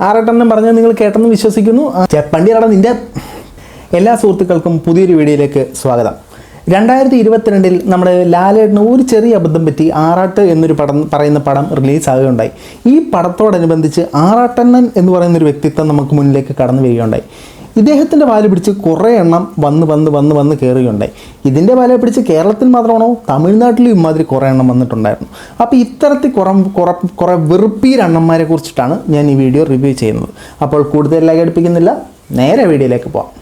ആറട്ടെണ്ണം പറഞ്ഞത് നിങ്ങൾ കേട്ടെന്ന് വിശ്വസിക്കുന്നു. ആ, ചെപ്പണ്ടിയാടാ നിന്റെ. എല്ലാ സുഹൃത്തുക്കൾക്കും പുതിയൊരു വീഡിയോയിലേക്ക് സ്വാഗതം. രണ്ടായിരത്തി ഇരുപത്തിരണ്ടിൽ നമ്മുടെ ലാലേട്ടന് ഒരു ചെറിയ അബദ്ധം പറ്റി ആറാട്ട് എന്നൊരു പടം പറയുന്ന പടം റിലീസ് ആവുകയുണ്ടായി ഈ പടത്തോടനുബന്ധിച്ച് ആറാട്ടണ്ണൻ എന്ന് പറയുന്ന ഒരു വ്യക്തിത്വം നമുക്ക് മുന്നിലേക്ക് കടന്നു വരികയുണ്ടായി. ഇദ്ദേഹത്തിന്റെ വാൽ പിടിച്ച് കുറേ എണ്ണം വന്ന് വന്ന് വന്ന് വന്ന് കയറുകയുണ്ടായി. ഇതിന്റെ വാലെ പിടിച്ച് കേരളത്തിൽ മാത്രമാണോ? തമിഴ്നാട്ടിലും ഇമാതിരി കുറേ എണ്ണം വന്നിട്ടുണ്ടായിരുന്നു. അപ്പോൾ ഇത്തരത്തിൽ കുറേ കുറേ കുറേ വെറുപ്പീരണ്ണന്മാരെ കുറിച്ചിട്ടാണ് ഞാൻ ഈ വീഡിയോ റിവ്യൂ ചെയ്യുന്നത്. അപ്പോൾ കൂടുതൽ അടുപ്പിക്കുന്നില്ല നേരെ വീഡിയോയിലേക്ക് പോവാം.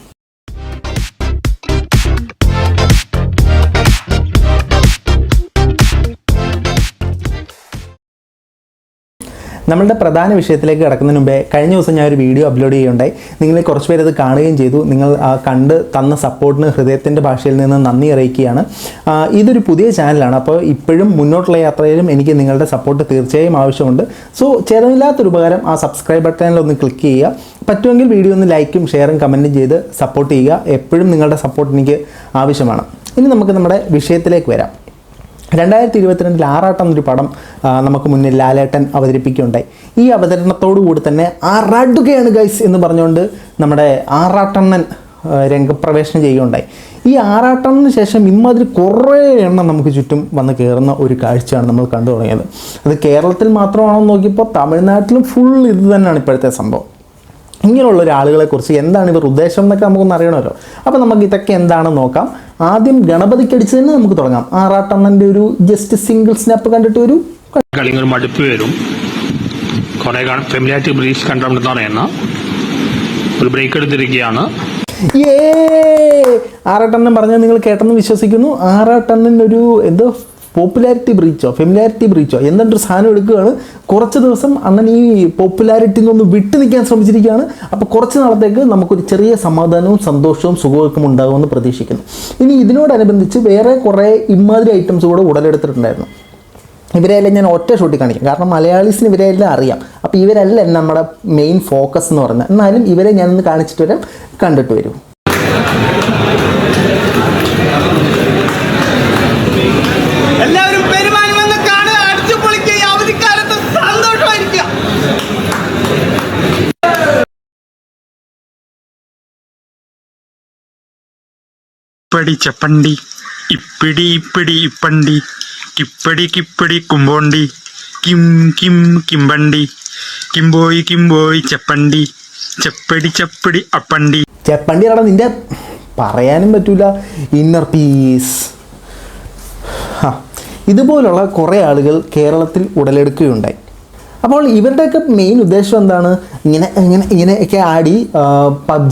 നമ്മളുടെ പ്രധാന വിഷയത്തിലേക്ക് കിടക്കുന്നതിന് മുമ്പേ കഴിഞ്ഞ ദിവസം ഞാൻ ഒരു വീഡിയോ അപ്ലോഡ് ചെയ്യുകയുണ്ടായി. നിങ്ങൾ കുറച്ച് പേര് അത് കാണുകയും ചെയ്തു. നിങ്ങൾ കണ്ട് തന്ന സപ്പോർട്ടിന് ഹൃദയത്തിന്റെ ഭാഷയിൽ നിന്ന് നന്ദി അറിയിക്കുകയാണ്. ഇതൊരു പുതിയ ചാനലാണ് അപ്പോൾ ഇപ്പോഴും മുന്നോട്ടുള്ള യാത്രയിലും എനിക്ക് നിങ്ങളുടെ സപ്പോർട്ട് തീർച്ചയായും ആവശ്യമുണ്ട്. സോ ചെറുതില്ലാത്തൊരു ഉപകാരം ആ സബ്സ്ക്രൈബ് ബട്ടണിൽ ഒന്ന് ക്ലിക്ക് ചെയ്യുക. പറ്റുമെങ്കിൽ വീഡിയോ ഒന്ന് ലൈക്കും ഷെയറും കമന്റും ചെയ്ത് സപ്പോർട്ട് ചെയ്യുക. എപ്പോഴും നിങ്ങളുടെ സപ്പോർട്ട് എനിക്ക് ആവശ്യമാണ്. ഇനി നമുക്ക് നമ്മുടെ വിഷയത്തിലേക്ക് വരാം. രണ്ടായിരത്തി ഇരുപത്തിരണ്ടിൽ ആറാട്ടം എന്നൊരു പടം നമുക്ക് മുന്നിൽ ലാലേട്ടൻ അവതരിപ്പിക്കുകയുണ്ടായി. ഈ അവതരണത്തോടു കൂടി തന്നെ ആറാടുകയാണ് ഗൈസ് എന്ന് പറഞ്ഞുകൊണ്ട് നമ്മുടെ ആറാട്ടണ്ണൻ രംഗപ്രവേശനം ചെയ്യുകയുണ്ടായി. ഈ ആറാട്ടണ്ണന് ശേഷം ഇമ്മാതിരി കുറേ എണ്ണം നമുക്ക് ചുറ്റും വന്ന് കയറുന്ന ഒരു കാഴ്ചയാണ് നമ്മൾ കണ്ടു തുടങ്ങിയത്. അത് കേരളത്തിൽ മാത്രമാണോ നോക്കിയപ്പോൾ തമിഴ്നാട്ടിലും ഫുൾ ഇത് തന്നെയാണ് ഇപ്പോഴത്തെ സംഭവം. ഇങ്ങനെയുള്ള ഒരാളുകളെക്കുറിച്ച് എന്താണ് ഇവർ ഉദ്ദേശം എന്നൊക്കെ നമുക്കൊന്ന് അറിയണമല്ലോ. അപ്പോൾ നമുക്ക് ഇതൊക്കെ എന്താണെന്ന് നോക്കാം. ആദ്യം ഗണപതിക്കടിച്ച് തന്നെ നമുക്ക് തുടങ്ങാം. ആറാട്ടണ്ണന്റെ ഒരു ജസ്റ്റ് സിംഗിൾ സ്നാപ്പ് കണ്ടിട്ട് ഒരു കളിങ്ങൾ മടുപ്പ് വരും. കുറെ ഫെമിലിയാരിറ്റി ബ്രീച്ച് കണ്ടോണ്ടെന്ന് പറയുന്ന ഒരു ബ്രേക്ക് എടുത്തിരിക്കുകയാണ്. ഏ ആറാട്ടണ്ണൻ പറഞ്ഞാൽ നിങ്ങൾ കേട്ടെന്ന് വിശ്വസിക്കുന്നു. ആറാട്ടണ്ണൻ ഒരു എന്തോ പോപ്പുലാരിറ്റി ബ്രീച്ചോ ഫെമിലാരിറ്റി ബ്രീച്ചോ എന്നിട്ടൊരു സാധനം എടുക്കുകയാണ്. കുറച്ച് ദിവസം അണ്ണൻ ഈ പോപ്പുലാരിറ്റി നിന്നൊന്ന് വിട്ടു നിൽക്കാൻ ശ്രമിച്ചിരിക്കുകയാണ്. അപ്പോൾ കുറച്ച് നാളത്തേക്ക് നമുക്കൊരു ചെറിയ സമാധാനവും സന്തോഷവും സുഖമൊക്കെ ഉണ്ടാകുമെന്ന് പ്രതീക്ഷിക്കുന്നു. ഇനി ഇതിനോടനുബന്ധിച്ച് വേറെ കുറേ ഇമാതിരി ഐറ്റംസ് കൂടെ ഉടലെടുത്തിട്ടുണ്ടായിരുന്നു. ഇവരെല്ലാം ഞാൻ ഒറ്റ ഷൂട്ടി കാണിക്കും. കാരണം മലയാളീസിന് ഇവരെല്ലാം അറിയാം. അപ്പോൾ ഇവരല്ല നമ്മുടെ മെയിൻ ഫോക്കസ് എന്ന് പറയുന്നത്. എന്നാലും ഇവരെ ഞാനൊന്ന് കാണിച്ചിട്ട് വരാം. കണ്ടിട്ട് വരും. ഇപ്പടി ചപ്പണ്ടി ഇപ്പിടി ഇപ്പിടി ഇപ്പണ്ടി കിപ്പടി കിപ്പടി കുമ്പോണ്ടി കിം കിം കിമ്പണ്ടി കിംബോയി കിംബോയി ചപ്പണ്ടി ചപ്പടി ചപ്പടി അപ്പണ്ടി. ചപ്പണ്ടി എടാ നിന്റെ പറയാനും പറ്റൂല. ഇന്നർ പീസ് ഇതുപോലുള്ള കുറേ ആളുകൾ കേരളത്തിൽ ഉടലെടുക്കുകയുണ്ടായി. അപ്പോൾ ഇവരുടെയൊക്കെ മെയിൻ ഉദ്ദേശം എന്താണ്? ഇങ്ങനെ ഇങ്ങനെ ഇങ്ങനെയൊക്കെ ആടി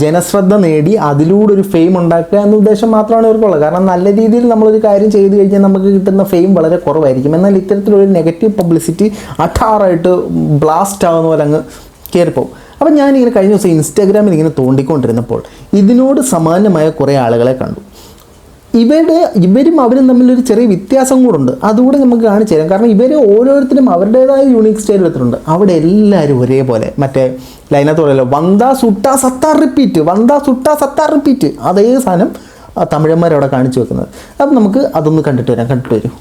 ജനശ്രദ്ധ നേടി അതിലൂടെ ഒരു ഫെയിം ഉണ്ടാക്കുക എന്ന ഉദ്ദേശം മാത്രമാണ് ഇവർക്കുള്ളത്. കാരണം നല്ല രീതിയിൽ നമ്മളൊരു കാര്യം ചെയ്തു കഴിഞ്ഞാൽ നമുക്ക് കിട്ടുന്ന ഫെയിം വളരെ കുറവായിരിക്കും. എന്നാൽ ഇത്തരത്തിലൊരു നെഗറ്റീവ് പബ്ലിസിറ്റി അട്ടാറായിട്ട് ബ്ലാസ്റ്റ് ആവുന്ന പോലെ അങ്ങ് കയറിപ്പോവും. അപ്പം ഞാനിങ്ങനെ കഴിഞ്ഞ ദിവസം ഇൻസ്റ്റാഗ്രാമിൽ ഇങ്ങനെ തോണ്ടിക്കൊണ്ടിരുന്നപ്പോൾ ഇതിനോട് സമാനമായ കുറേ ആളുകളെ കണ്ടു. ഇവരുടെ ഇവരും അവരും തമ്മിലൊരു ചെറിയ വ്യത്യാസം കൂടുണ്ട് അതുകൂടെ നമുക്ക് കാണിച്ചു തരാം കാരണം ഇവർ ഓരോരുത്തരും അവരുടേതായ യൂണിക് സ്റ്റൈൽ എടുത്തിട്ടുണ്ട് അവിടെ എല്ലാവരും ഒരേപോലെ മറ്റേ ലൈനകത്ത് പറയല്ലോ വന്താ സുട്ടാ സത്താർ റിപ്പീറ്റ് വന്താ സുട്ടാ സത്താർ റിപ്പീറ്റ് അതേ സാധനം ആ തമിഴന്മാരവിടെ കാണിച്ചു വെക്കുന്നത് അപ്പം നമുക്ക് അതൊന്ന് കണ്ടിട്ട് വരാം കണ്ടിട്ട് വരും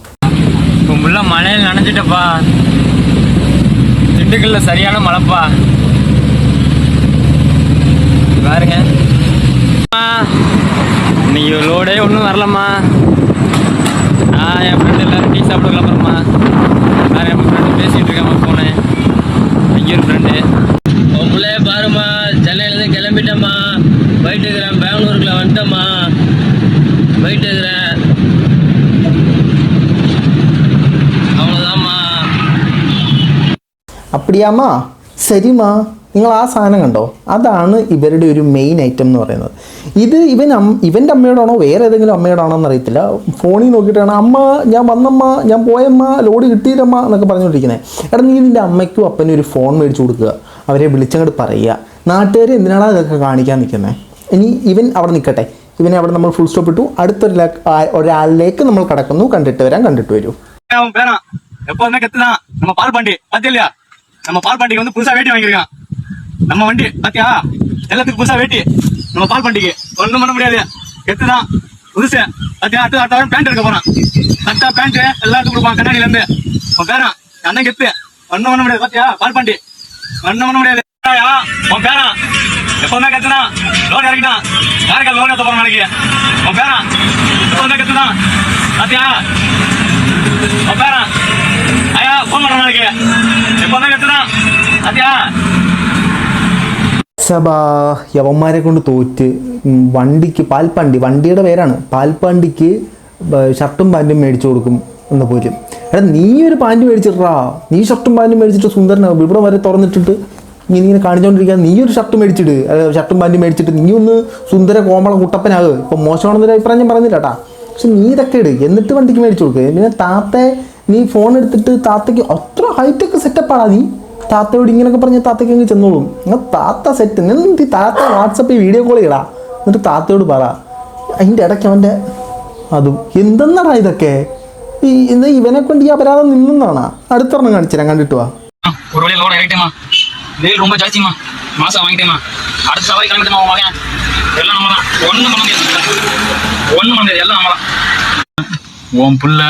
உள்ள மழையில் நனைஞ்சிட்டப்பா திண்டுக்கல்ல சரியான மழைப்பா பாருங்க அம்மா, இன்னைக்கு லோடே ஒன்றும் வரலம்மா. நான் என் ஃப்ரெண்டு எல்லோரும் டீ சாப்பிட கிளம்புறம்மா. வேறு என் ஃப்ரெண்டு பேசிகிட்டு இருக்கேம்மா ஃபோனு இங்கே ஒரு ஃப்ரெண்டு உன் பிள்ளைய பாருமா சென்னையிலேருந்து கிளம்பிட்டேம்மா. போயிட்டு இருக்கிறேன் பெங்களூருக்குள்ள வந்துட்டேம்மா. போயிட்டு இருக்கிறேன். அவ்வளோதாம்மா அப்படியாம்மா? சரிம்மா. നിങ്ങൾ ആ സാധനം കണ്ടോ അതാണ് ഇവരുടെ ഒരു മെയിൻ ഐറ്റം എന്ന് പറയുന്നത് ഇത് ഇവൻ അം ഇവൻ്റെ അമ്മയോടാണോ വേറെ ഏതെങ്കിലും അമ്മയോടാണോ എന്നറിയത്തില്ല ഫോണിൽ നോക്കിയിട്ടാണ് അമ്മ ഞാൻ വന്നമ്മ ഞാൻ പോയമ്മ ലോഡ് കിട്ടിയില്ലമ്മ എന്നൊക്കെ പറഞ്ഞുകൊണ്ടിരിക്കുന്നത് എടാ നീ നിൻ്റെ അമ്മയ്ക്കും അപ്പനും ഒരു ഫോൺ മേടിച്ചു കൊടുക്കുക അവരെ വിളിച്ചങ്ങോട്ട് പറയുക നാട്ടുകാർ എന്തിനാണ് അതൊക്കെ കാണിക്കാൻ നിൽക്കുന്നത് ഇനി ഇവൻ അവിടെ നിൽക്കട്ടെ ഇവനെ അവിടെ നമ്മൾ ഫുൾ സ്റ്റോപ്പ് ഇട്ടു അടുത്തൊരു ലാ- ആ- ഒരാളിലേക്ക് നമ്മൾ കടക്കുന്നു കണ്ടിട്ട് വരാം കണ്ടിട്ട് വരൂ அவன் பேரான் எப்போதுமே கத்துதான் நம்ம பால் பாண்டி பாத்தியா இல்லையா நம்ம பால் பாண்டிக்கு வந்து புதுசா வேட்டி வாங்கியிருக்கான் நம்ம வண்டி பாத்தியா? எல்லாத்துக்கும் புதுசா வேட்டி. நம்ம பால் பண்டிகை. ஒண்ணும் பண்ண முடியாது. எத்துதான். புதுசு. பாத்தியா? அடுத்த அடுத்த வாரம் பேண்ட் எடுக்க போறான். கரெக்டா பேண்ட் எல்லாத்துக்கும் கொடுப்பான் கண்ணாடியில இருந்து உன் பேரன் அண்ணன் கெத்து. ஒண்ணும் பண்ண முடியாது. பாத்தியா? பால் பண்டி. ஒண்ணும் பண்ண முடியாது. ஏயா, உன் பேரா எப்பவுமே கத்துனா லோன் இறக்கிட்டான். யாருக்கா லோன் எடுத்த போற நாளைக்கு? உன் பேரா எப்பவுமே கத்துதான். பாத்தியா? உன் பேரா ஐயா போன் பண்ற நாளைக்கு. எப்பவுமே கத்துதான். பாத்தியா? സബാ യവന്മാരെ കൊണ്ട് തോറ്റ്. വണ്ടിക്ക് പാൽപ്പണ്ടി വണ്ടിയുടെ പേരാണ്. പാൽപ്പണ്ടിക്ക് ഷർട്ടും പാന്റും മേടിച്ചു കൊടുക്കും എന്ന് പോലും എടാ നീ ഒരു പാന്റ് മേടിച്ചിട്ടാ നീ ഷർട്ടും പാന്റും മേടിച്ചിട്ട് സുന്ദരനാകും ഇവിടെ വരെ തുറന്നിട്ടിട്ട് ഇങ്ങനെ ഇങ്ങനെ കാണിച്ചുകൊണ്ടിരിക്കുക നീ ഒരു ഷർട്ട് മേടിച്ചിട്ട് ഷർട്ടും പാന്റും മേടിച്ചിട്ട് നീ ഒന്ന് സുന്ദര കോമള കുട്ടപ്പനാകുക ഇപ്പം മോശമാണെന്നൊരു അഭിപ്രായം ഞാൻ പറഞ്ഞില്ല കേട്ടാ പക്ഷെ നീ ഇതൊക്കെ ഇട്. എന്നിട്ട് വണ്ടിക്ക് മേടിച്ചു കൊടുക്കുക പിന്നെ താത്തെ നീ ഫോൺ എടുത്തിട്ട് താത്തയ്ക്ക് അത്ര ഹൈറ്റൊക്കെ സെറ്റപ്പാടാ നീ. താത്തയോട് ഇങ്ങനെയൊക്കെ പറഞ്ഞ താത്തയ്ക്ക് അങ്ങ് ചെന്നോളും നിങ്ങൾ താത്ത സെറ്റ് എന്നിട്ട് ഈ താത്ത വാട്സപ്പിൽ വീഡിയോ കോൾ ചെയ്യടാ എന്നിട്ട് താത്തയോട് പറ അതിൻ്റെ ഇടയ്ക്ക് അവൻ്റെ അതും എന്തെന്നാടാ ഇതൊക്കെ ഈ എന്താ ഇവനെ കൊണ്ട് ഈ അപരാധം നിന്നാണ് അടുത്തൊരെണ്ണം കാണിച്ചു തരാം കണ്ടിട്ട് വാ ஒரு வழியில் லோட் இறக்கிட்டேம்மா வெயில் ரொம்ப ஜாஸ்திம்மா மாசம் வாங்கிட்டேம்மா அடுத்த சவாரி கிளம்பிட்டுமா உன் மகன் எல்லாம் நம்ம தான் ஒன்றும் பண்ண முடியாது ஒன்றும் பண்ண முடியாது எல்லாம் நம்ம தான் உன் புள்ள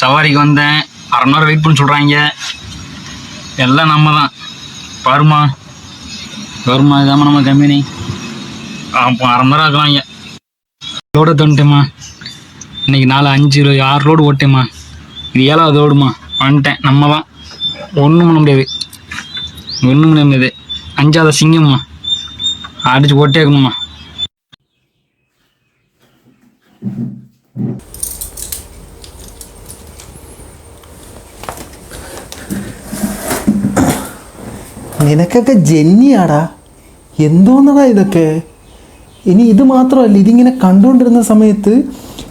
சவாரிக்கு வந்தேன் அரை மணி நேரம் வெயிட் பண்ண சொல்கிறாங்க எல்லாம் நம்ம தான் பாருமா வருமா இதாம்மா நம்ம கம்பெனி. அப்போ அரை மணி நேரம் இருக்கலாங்க இன்னைக்கு நாலு அஞ்சு ஆறு லோடு ஓட்டேம்மா. இது ஏழாவது லோடுமா வந்துட்டேன் நம்ம தான் ஒன்றும் பண்ண முடியாது. ஒன்றும் பண்ண முடியாது. அஞ்சாவது சிங்கம்மா. அடிச்சு ஓட்டே இருக்கணும்மா നിനക്കൊക്കെ ജന്യാടാ. എന്തോന്നടാ ഇതൊക്കെ? ഇനി ഇത് മാത്രമല്ല ഇതിങ്ങനെ കണ്ടുകൊണ്ടിരുന്ന സമയത്ത്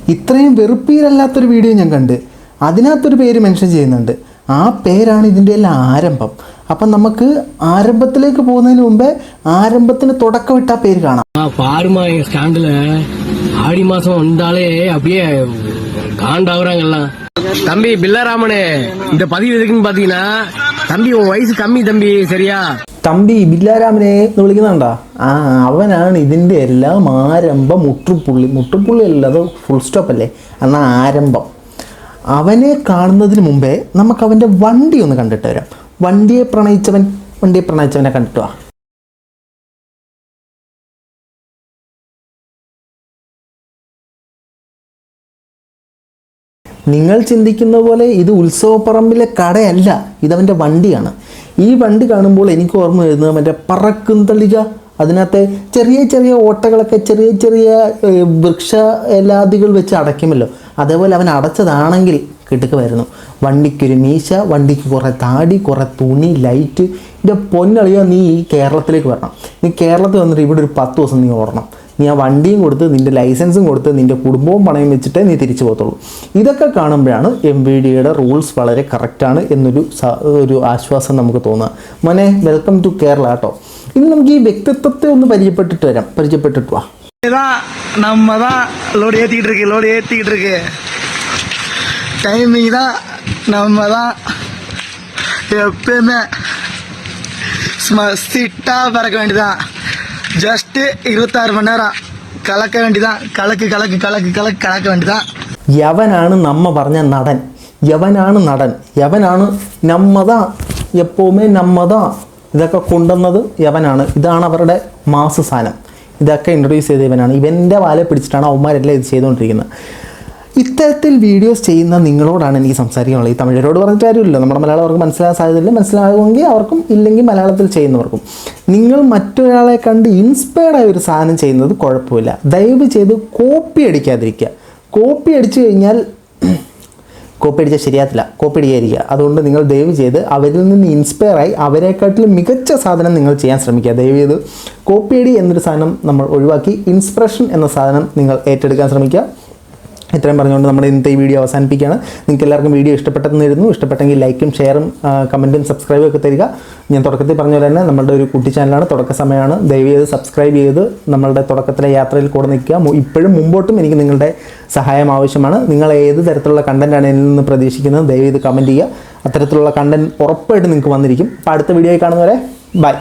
ഇത്രയും വെറുപ്പീരല്ലാത്തൊരു വീഡിയോ ഞാൻ കണ്ട്. അതിനകത്തൊരു പേര് മെൻഷൻ ചെയ്യുന്നുണ്ട്. ആ പേരാണ് ഇതിന്റെ എല്ലാം ആരംഭം. അപ്പം നമുക്ക് ആരംഭത്തിലേക്ക് പോകുന്നതിന് മുമ്പേ ആരംഭത്തിന് തുടക്കം ഇട്ട പേര് കാണാം. ആടി മാസം ഉണ്ടാളേ ஆடி കാണ്ടാവുറങ്ങളാ தம்பி பில்லாராமனே இந்த பதிவு எதுக்குன்னு பாத்தீங்கன்னா தம்பி உன் வயசு கம்மி தம்பி சரியா തമ്പി ബില്ലാരാമനെ എന്ന് വിളിക്കുന്നുണ്ടാ ആ അവനാണ് ഇതിൻ്റെ എല്ലാം ആരംഭം മുട്ടുപുള്ളി മുട്ടുപുള്ളി അല്ല അത് ഫുൾ സ്റ്റോപ്പ് അല്ലേ എന്നാ ആരംഭം അവനെ കാണുന്നതിന് മുമ്പേ നമുക്ക് അവൻ്റെ വണ്ടി ഒന്ന് കണ്ടിട്ട് വരാം വണ്ടിയെ പ്രണയിച്ചവൻ വണ്ടിയെ പ്രണയിച്ചവനെ കണ്ടിട്ട് വാ നിങ്ങൾ ചിന്തിക്കുന്ന പോലെ ഇത് ഉത്സവപ്പറമ്പിലെ കടയല്ല ഇതവന്റെ വണ്ടിയാണ്. ഈ വണ്ടി കാണുമ്പോൾ എനിക്ക് ഓർമ്മ വരുന്നത് മറ്റേ പറക്കും തളിക അതിനകത്തെ ചെറിയ ചെറിയ ഓട്ടകളൊക്കെ ചെറിയ ചെറിയ വൃക്ഷ എല്ലാദികൾ വെച്ച് അടയ്ക്കുമല്ലോ. അതേപോലെ അവൻ അടച്ചതാണെങ്കിൽ കിട്ടുകയായിരുന്നു വണ്ടിക്കൊരു മീശ വണ്ടിക്ക് കുറേ താടി കുറേ തുണി ലൈറ്റ്. ഇതിന്റെ പൊന്നളിയോ നീ കേരളത്തിലേക്ക് വരണം. നീ കേരളത്തിൽ വന്നിട്ട് ഇവിടെ ഒരു പത്ത് ദിവസം നീ ഓടണം. നീ ആ വണ്ടിയും കൊടുത്ത് നിൻ്റെ ലൈസൻസും കൊടുത്ത് നിൻ്റെ കുടുംബവും പണയം വെച്ചിട്ടേ നീ തിരിച്ചു പോകത്തുള്ളൂ ഇതൊക്കെ കാണുമ്പോഴാണ് എം വി ഡിയുടെ റൂൾസ് വളരെ കറക്റ്റാണ് എന്നൊരു സ- ഒരു ആശ്വാസം നമുക്ക് തോന്നുക മോനെ വെൽക്കം ടു കേരള കേട്ടോ ഇനി നമുക്ക് ഈ വ്യക്തിത്വത്തെ ഒന്ന് പരിചയപ്പെട്ടിട്ട് വരാം പരിചയപ്പെട്ടിട്ട് വാ தான் நம்ம தான் லோடு ஏற்றிக்கிட்டு இருக்கு லோடு ஏற்றிக்கிட்டு இருக்கு டைமிங் தான் நம்ம தான் எப்பயுமே சிட்டாக பறக்க வேண்டியதான் ஜஸ்ட்டு இருபத்தாறு மணி நேரம் கலக்க வேண்டியதான் கலக்கு கலக்கு கலக்கு கலக்கு கலக்க வேண்டியதான் യവനാണ് നമ്മ പറഞ്ഞ നടൻ യവനാണ് നടൻ യവനാണ് നമ്മതാ എപ്പോഴുമേ നമ്മതാ ഇതൊക്കെ കൊണ്ടുവന്നത് യവനാണ് ഇതാണ് അവരുടെ മാസ് സാധനം ഇതൊക്കെ ഇൻട്രൊഡ്യൂസ് ചെയ്ത ഇവനാണ് ഇവൻ്റെ വാല പിടിച്ചിട്ടാണ് അവന്മാരെല്ലാം ഇത് ചെയ്തുകൊണ്ടിരിക്കുന്നത് ഇത്തരത്തിൽ വീഡിയോസ് ചെയ്യുന്ന നിങ്ങളോടാണ് എനിക്ക് സംസാരിക്കാനുള്ളത്. ഈ തമിഴരോട് പറഞ്ഞിട്ട് കാര്യമില്ല നമ്മുടെ മലയാളം അവർക്ക് മനസ്സിലാകാൻ സാധ്യതയില്ല. മനസ്സിലാകുമെങ്കിൽ അവർക്കും ഇല്ലെങ്കിൽ മലയാളത്തിൽ ചെയ്യുന്നവർക്കും. നിങ്ങൾ മറ്റൊരാളെ കണ്ട് ഇൻസ്പയർഡ് ആയ ഒരു സാധനം ചെയ്യുന്നത് കുഴപ്പമില്ല. ദയവ് ചെയ്ത് കോപ്പി അടിക്കാതിരിക്കുക. കോപ്പി അടിച്ചു കഴിഞ്ഞാൽ കോപ്പി അടിച്ചാൽ ശരിയാത്തില്ല കോപ്പി അടിക്കാതിരിക്കുക അതുകൊണ്ട് നിങ്ങൾ ദയവ് ചെയ്ത് അവരിൽ നിന്ന് ഇൻസ്പയർ ആയി അവരെക്കാട്ടിലും മികച്ച സാധനം നിങ്ങൾ ചെയ്യാൻ ശ്രമിക്കുക. ദയവ് ചെയ്ത് കോപ്പി അടി എന്നൊരു സാധനം നമ്മൾ ഒഴിവാക്കി. ഇൻസ്പിറേഷൻ എന്ന സാധനം നിങ്ങൾ ഏറ്റെടുക്കാൻ ശ്രമിക്കുക. ഇത്രയും പറഞ്ഞുകൊണ്ട് നമ്മുടെ ഇന്നത്തെ ഈ വീഡിയോ അവസാനിപ്പിക്കുകയാണ്. നിങ്ങൾക്ക് എല്ലാവർക്കും വീഡിയോ ഇഷ്ടപ്പെട്ടെന്ന് ഇരുന്നു ഇഷ്ടപ്പെട്ടെങ്കിൽ ലൈക്കും ഷെയറും കമന്റും സബ്സ്ക്രൈബും ഒക്കെ തരിക. ഞാൻ തുടക്കത്തിൽ പറഞ്ഞ പോലെ തന്നെ നമ്മുടെ ഒരു കുട്ടി ചാനലാണ്. തുടക്ക സമയമാണ്. ദയവ് ചെയ്ത് സബ്സ്ക്രൈബ് ചെയ്ത് നമ്മളുടെ തുടക്കത്തിലെ യാത്രയിൽ കൂടെ നിൽക്കുക. ഇപ്പോഴും മുമ്പോട്ടും എനിക്ക് നിങ്ങളുടെ സഹായം ആവശ്യമാണ്. നിങ്ങൾ ഏത് തരത്തിലുള്ള കണ്ടന്റാണ് എന്നിൽ നിന്ന് പ്രതീക്ഷിക്കുന്നത് ദയവ് ചെയ്ത് കമന്റ് ചെയ്യുക. അത്തരത്തിലുള്ള കണ്ടന്റ് ഉറപ്പായിട്ട് നിങ്ങൾക്ക് വന്നിരിക്കും. അപ്പോൾ അടുത്ത വീഡിയോയിൽ കാണുന്നവരെ ബൈ